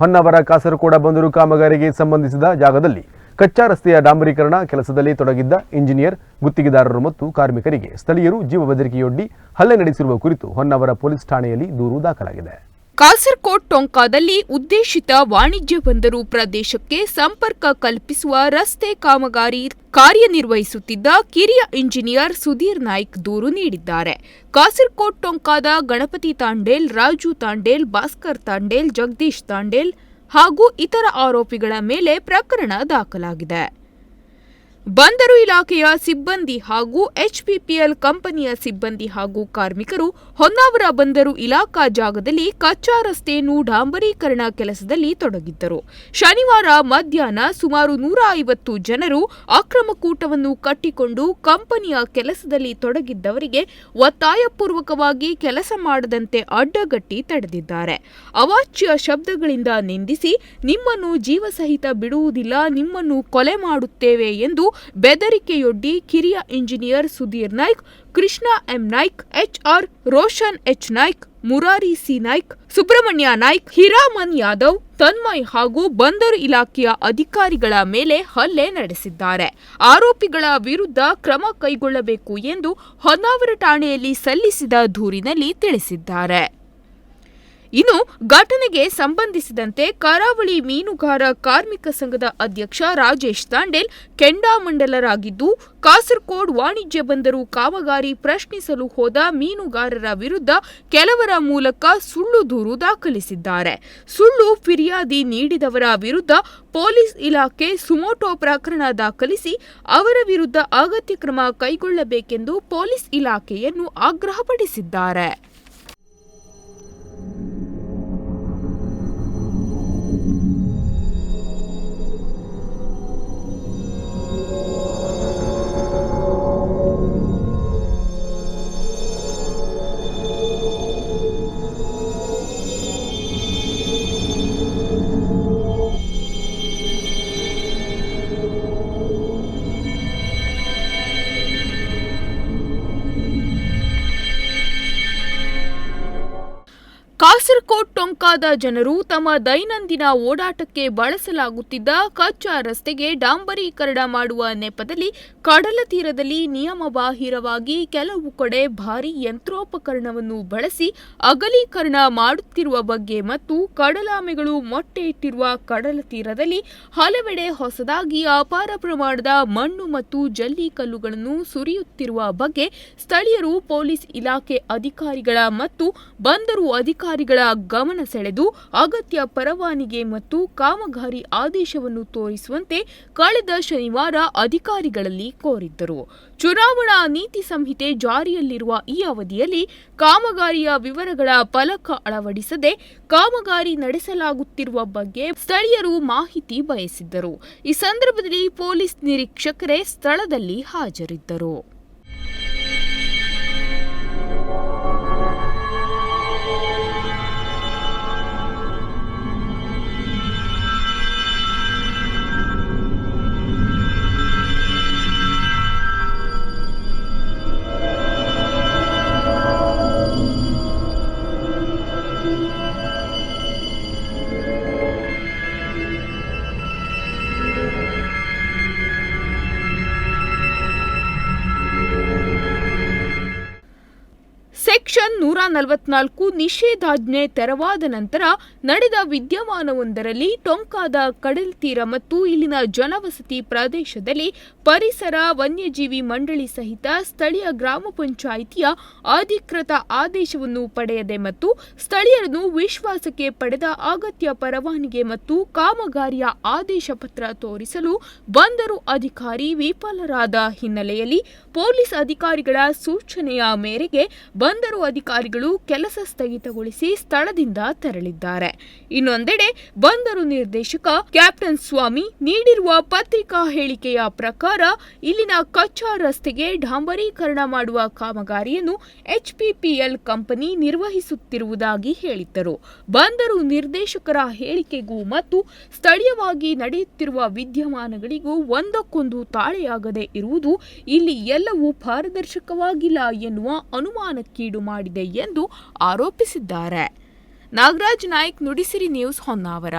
ಹೊನ್ನಾವರ ಕಾಸರಕೋಡ ಬಂದರು ಕಾಮಗಾರಿಗೆ ಸಂಬಂಧಿಸಿದ ಜಾಗದಲ್ಲಿ ಕಚ್ಚಾ ರಸ್ತೆಯ ಡಾಂಬರೀಕರಣ ಕೆಲಸದಲ್ಲಿ ತೊಡಗಿದ್ದ ಇಂಜಿನಿಯರ್, ಗುತ್ತಿಗೆದಾರರು ಮತ್ತು ಕಾರ್ಮಿಕರಿಗೆ ಸ್ಥಳೀಯರು ಜೀವ ಬೆದರಿಕೆಯೊಡ್ಡಿ ಹಲ್ಲೆ ನಡೆಸಿರುವ ಕುರಿತು ಹೊನ್ನವರ ಪೊಲೀಸ್ ಠಾಣೆಯಲ್ಲಿ ದೂರು ದಾಖಲಾಗಿದೆ. ಕಾಸರಕೋಟ್ ಟೊಂಕಾದಲ್ಲಿ ಉದ್ದೇಶಿತ ವಾಣಿಜ್ಯ ಬಂದರು ಪ್ರದೇಶಕ್ಕೆ ಸಂಪರ್ಕ ಕಲ್ಪಿಸುವ ರಸ್ತೆ ಕಾಮಗಾರಿ ಕಾರ್ಯನಿರ್ವಹಿಸುತ್ತಿದ್ದ ಕಿರಿಯ ಇಂಜಿನಿಯರ್ ಸುಧೀರ್ ನಾಯ್ಕ್ ದೂರು ನೀಡಿದ್ದಾರೆ. ಕಾಸರಕೋಟ್ ಟೊಂಕಾದ ಗಣಪತಿ ತಾಂಡೇಲ್, ರಾಜು ತಾಂಡೇಲ್, ಭಾಸ್ಕರ್ ತಾಂಡೇಲ್, ಜಗದೀಶ್ ತಾಂಡೇಲ್ ಹಾಗೂ ಇತರ ಆರೋಪಿಗಳ ಮೇಲೆ ಪ್ರಕರಣ ದಾಖಲಾಗಿದೆ. ಬಂದರು ಇಲಾಖೆಯ ಸಿಬ್ಬಂದಿ ಹಾಗೂ ಎಚ್ಪಿಪಿಎಲ್ ಕಂಪನಿಯ ಸಿಬ್ಬಂದಿ ಹಾಗೂ ಕಾರ್ಮಿಕರು ಹೊನ್ನಾವರ ಬಂದರು ಇಲಾಖಾ ಜಾಗದಲ್ಲಿ ಕಚ್ಚಾ ರಸ್ತೆಯನ್ನು ಡಾಂಬರೀಕರಣ ಕೆಲಸದಲ್ಲಿ ತೊಡಗಿದ್ದರು. ಶನಿವಾರ ಮಧ್ಯಾಹ್ನ ಸುಮಾರು ನೂರ ಐವತ್ತು ಜನರು ಅಕ್ರಮ ಕೂಟವನ್ನು ಕಟ್ಟಿಕೊಂಡು ಕಂಪನಿಯ ಕೆಲಸದಲ್ಲಿ ತೊಡಗಿದ್ದವರಿಗೆ ಒತ್ತಾಯಪೂರ್ವಕವಾಗಿ ಕೆಲಸ ಮಾಡದಂತೆ ಅಡ್ಡಗಟ್ಟಿ ತಡೆದಿದ್ದಾರೆ. ಅವಾಚ್ಯ ಶಬ್ದಗಳಿಂದ ನಿಂದಿಸಿ, ನಿಮ್ಮನ್ನು ಜೀವಸಹಿತ ಬಿಡುವುದಿಲ್ಲ, ನಿಮ್ಮನ್ನು ಕೊಲೆ ಮಾಡುತ್ತೇವೆ ಎಂದು ಬೆದರಿಕೆಯೊಡ್ಡಿ ಕಿರಿಯ engineer Sudhir Naik, Krishna M Naik H R Roshan H Naik, Murari C Naik, Subrahmanya Naik, Hiraman Yadav, Tanmay ಹಾಗೂ ಬಂದರು ಇಲಾಖೆಯ ಅಧಿಕಾರಿಗಳ ಮೇಲೆ ಹಲ್ಲೆ ನಡೆಸಿದ್ದಾರೆ. ಆರೋಪಿಗಳ ವಿರುದ್ಧ ಕ್ರಮ ಕೈಗೊಳ್ಳಬೇಕು ಎಂದು ಹೊನ್ನಾವರ ಠಾಣೆಯಲ್ಲಿ ಸಲ್ಲಿಸಿದ ದೂರಿನಲ್ಲಿ ತಿಳಿಸಿದ್ದಾರೆ. ಇನ್ನು ಘಟನೆಗೆ ಸಂಬಂಧಿಸಿದಂತೆ ಕರಾವಳಿ ಮೀನುಗಾರ ಕಾರ್ಮಿಕ ಸಂಘದ ಅಧ್ಯಕ್ಷ ರಾಜೇಶ್ ತಾಂಡೇಲ್ ಕೆಂಡಾಮಂಡಲರಾಗಿದ್ದು ಕಾಸರಕೋಡ್ ವಾಣಿಜ್ಯ ಬಂದರು ಕಾಮಗಾರಿ ಪ್ರಶ್ನಿಸಲು ಹೋದ ಮೀನುಗಾರರ ವಿರುದ್ಧ ಕೆಲವರ ಮೂಲಕ ಸುಳ್ಳು ದೂರು ದಾಖಲಿಸಿದ್ದಾರೆ. ಸುಳ್ಳು ಫಿರ್ಯಾದಿ ನೀಡಿದವರ ವಿರುದ್ಧ ಪೊಲೀಸ್ ಇಲಾಖೆ ಸುಮೋಟೋ ಪ್ರಕರಣ ದಾಖಲಿಸಿ ಅವರ ವಿರುದ್ಧ ಅಗತ್ಯ ಕ್ರಮ ಕೈಗೊಳ್ಳಬೇಕೆಂದು ಪೊಲೀಸ್ ಇಲಾಖೆಯನ್ನು ಆಗ್ರಹಪಡಿಸಿದ್ದಾರೆ. box ಕಾಸರಕೋಟ್ ಟೊಂಕಾದ ಜನರು ತಮ್ಮ ದೈನಂದಿನ ಓಡಾಟಕ್ಕೆ ಬಳಸಲಾಗುತ್ತಿದ್ದ ಕಚ್ಚಾ ರಸ್ತೆಗೆ ಡಾಂಬರೀಕರಣ ಮಾಡುವ ನೆಪದಲ್ಲಿ ಕಡಲ ತೀರದಲ್ಲಿ ನಿಯಮಬಾಹಿರವಾಗಿ ಕೆಲವು ಕಡೆ ಭಾರೀ ಯಂತ್ರೋಪಕರಣವನ್ನು ಬಳಸಿ ಅಗಲೀಕರಣ ಮಾಡುತ್ತಿರುವ ಬಗ್ಗೆ ಮತ್ತು ಕಡಲಾಮೆಗಳು ಮೊಟ್ಟೆ ಇಟ್ಟಿರುವ ಕಡಲ ತೀರದಲ್ಲಿ ಹಲವೆಡೆ ಹೊಸದಾಗಿ ಅಪಾರ ಪ್ರಮಾಣದ ಮಣ್ಣು ಮತ್ತು ಜಲ್ಲಿ ಕಲ್ಲುಗಳನ್ನು ಸುರಿಯುತ್ತಿರುವ ಬಗ್ಗೆ ಸ್ಥಳೀಯರು ಪೊಲೀಸ್ ಇಲಾಖೆ ಅಧಿಕಾರಿಗಳ ಮತ್ತು ಬಂದರು ಅಧಿಕಾರಿಗಳ ಗಮನ ಸೆಳೆದು ಅಗತ್ಯ ಪರವಾನಿಗೆ ಮತ್ತು ಕಾಮಗಾರಿ ಆದೇಶವನ್ನು ತೋರಿಸುವಂತೆ ಕಳೆದ ಶನಿವಾರ ಅಧಿಕಾರಿಗಳಲ್ಲಿ ಕೋರಿದ್ದರು. ಚುನಾವಣಾ ನೀತಿ ಸಂಹಿತೆ ಜಾರಿಯಲ್ಲಿರುವ ಈ ಅವಧಿಯಲ್ಲಿ ಕಾಮಗಾರಿಯ ವಿವರಗಳ ಫಲಕ ಅಳವಡಿಸದೆ ಕಾಮಗಾರಿ ನಡೆಸಲಾಗುತ್ತಿರುವ ಬಗ್ಗೆ ಸ್ಥಳೀಯರು ಮಾಹಿತಿ ಬಯಸಿದ್ದರು. ಈ ಸಂದರ್ಭದಲ್ಲಿ ಪೊಲೀಸ್ ನಿರೀಕ್ಷಕರೇ ಸ್ಥಳದಲ್ಲಿ ಹಾಜರಿದ್ದರು. ಸೆಕ್ಷನ್ ನೂರ ನಲವತ್ನಾಲ್ಕು ನಿಷೇಧಾಜ್ಞೆ ತೆರವಾದ ನಂತರ ನಡೆದ ವಿದ್ಯಮಾನವೊಂದರಲ್ಲಿ ಟೊಂಕಾದ ಕಡಲ್ ತೀರ ಮತ್ತು ಇಲ್ಲಿನ ಜನವಸತಿ ಪ್ರದೇಶದಲ್ಲಿ ಪರಿಸರ ವನ್ಯಜೀವಿ ಮಂಡಳಿ ಸಹಿತ ಸ್ಥಳೀಯ ಗ್ರಾಮ ಪಂಚಾಯಿತಿಯ ಅಧಿಕೃತ ಆದೇಶವನ್ನು ಪಡೆಯದೆ ಮತ್ತು ಸ್ಥಳೀಯರನ್ನು ವಿಶ್ವಾಸಕ್ಕೆ ಪಡೆದ ಅಗತ್ಯ ಪರವಾನಿಗೆ ಮತ್ತು ಕಾಮಗಾರಿಯ ಆದೇಶ ಪತ್ರ ತೋರಿಸಲು ಬಂದರು ಅಧಿಕಾರಿ ವಿಫಲರಾದ ಹಿನ್ನೆಲೆಯಲ್ಲಿ ಪೊಲೀಸ್ ಅಧಿಕಾರಿಗಳ ಸೂಚನೆಯ ಮೇರೆಗೆ ಬಂದರು ಅಧಿಕಾರಿಗಳು ಕೆಲಸ ಸ್ಥಗಿತಗೊಳಿಸಿ ಸ್ಥಳದಿಂದ ತೆರಳಿದ್ದಾರೆ. ಇನ್ನೊಂದೆಡೆ ಬಂದರು ನಿರ್ದೇಶಕ ಕ್ಯಾಪ್ಟನ್ ಸ್ವಾಮಿ ನೀಡಿರುವ ಪತ್ರಿಕಾ ಹೇಳಿಕೆಯ ಪ್ರಕಾರ ಇಲ್ಲಿನ ಕಚ್ಚಾ ರಸ್ತೆಗೆ ಡಾಂಬರೀಕರಣ ಮಾಡುವ ಕಾಮಗಾರಿಯನ್ನು ಎಚ್ಪಿಪಿಎಲ್ ಕಂಪನಿ ನಿರ್ವಹಿಸುತ್ತಿರುವುದಾಗಿ ಹೇಳಿದ್ದರು. ಬಂದರು ನಿರ್ದೇಶಕರ ಹೇಳಿಕೆಗೂ ಮತ್ತು ಸ್ಥಳೀಯವಾಗಿ ನಡೆಯುತ್ತಿರುವ ವಿದ್ಯಮಾನಗಳಿಗೂ ಒಂದಕ್ಕೊಂದು ತಾಳೆಯಾಗದೆ ಇರುವುದು ಇಲ್ಲಿ ಎಲ್ಲವೂ ಪಾರದರ್ಶಕವಾಗಿಲ್ಲ ಎನ್ನುವ ಅನುಮಾನಕ್ಕೀಡು ಮಾಡಿದೆ ಎಂದು ಆರೋಪಿಸಿದ್ದಾರೆ. ನಾಗರಾಜ್ ನಾಯ್ಕ್ ನುಡಿಸಿರಿ ನ್ಯೂಸ್ ಹೊನ್ನಾವರ.